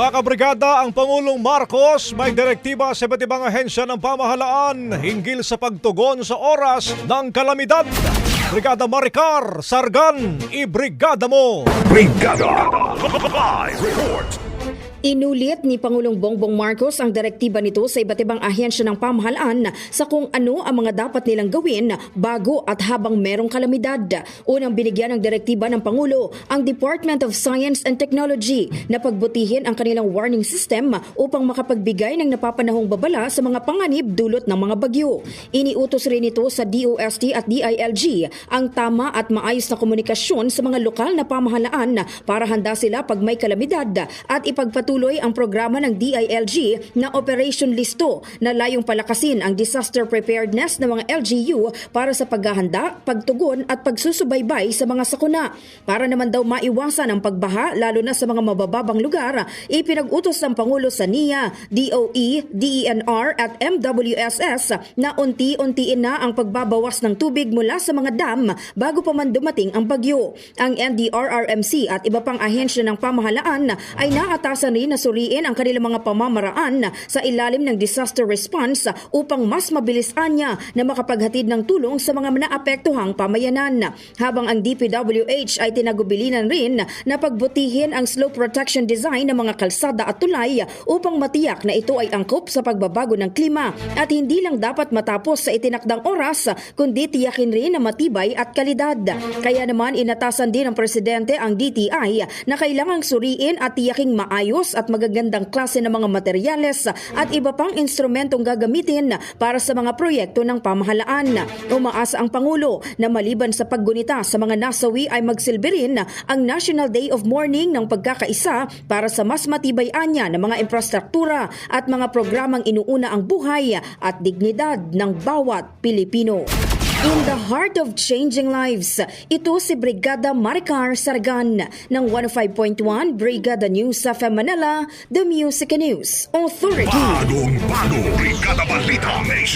Mga kabrigada, ang Pangulong Marcos may direktiba sa iba't ibang ahensya ng pamahalaan hinggil sa pagtugon sa oras ng kalamidad. Brigada Maricar, Sargan, ibrigada mo! Brigada Live Report Inulit ni Pangulong Bongbong Marcos ang direktiba nito sa iba't ibang ahensya ng pamahalaan sa kung ano ang mga dapat nilang gawin bago at habang merong kalamidad. Unang binigyan ng direktiba ng Pangulo ang Department of Science and Technology na pagbutihin ang kanilang warning system upang makapagbigay ng napapanahong babala sa mga panganib dulot ng mga bagyo. Iniutos rin ito sa DOST at DILG ang tama at maayos na komunikasyon sa mga lokal na pamahalaan para handa sila pag may kalamidad at ipagpatuloy ang programa ng DILG na Operation Listo na layong palakasin ang disaster preparedness ng mga LGU para sa paghahanda, pagtugon at pagsusubaybay sa mga sakuna. Para naman daw maiwasan ang pagbaha lalo na sa mga mabababang lugar, ipinag-utos ng Pangulo sa NIA, DOE, DENR at MWSS na unti-untiin na ang pagbabawas ng tubig mula sa mga dam bago pa man dumating ang bagyo. Ang NDRRMC at iba pang ahensya ng pamahalaan ay naatasan rin na suriin ang kanilang mga pamamaraan sa ilalim ng disaster response upang mas mabilis anya na makapaghatid ng tulong sa mga naapektuhang pamayanan. Habang ang DPWH ay tinagubilinan rin na pagbutihin ang slow protection design ng mga kalsada at tulay upang matiyak na ito ay angkop sa pagbabago ng klima at hindi lang dapat matapos sa itinakdang oras kundi tiyakin rin na matibay at kalidad. Kaya naman inatasan din ng presidente ang DTI na kailangang suriin at tiyaking maayos at magagandang klase ng mga materyales at iba pang instrumentong gagamitin para sa mga proyekto ng pamahalaan. Umaasa ang Pangulo na maliban sa paggunita sa mga nasawi ay magsilbi rin ang National Day of Mourning ng pagkakaisa para sa mas matibay anya ng mga infrastruktura at mga programang inuuna ang buhay at dignidad ng bawat Pilipino. In the heart of changing lives, ito si Brigada Maricar Sargan ng 105.1 Brigada News sa Manila, The Music News Authority. Bagong bago Brigada Balita Nation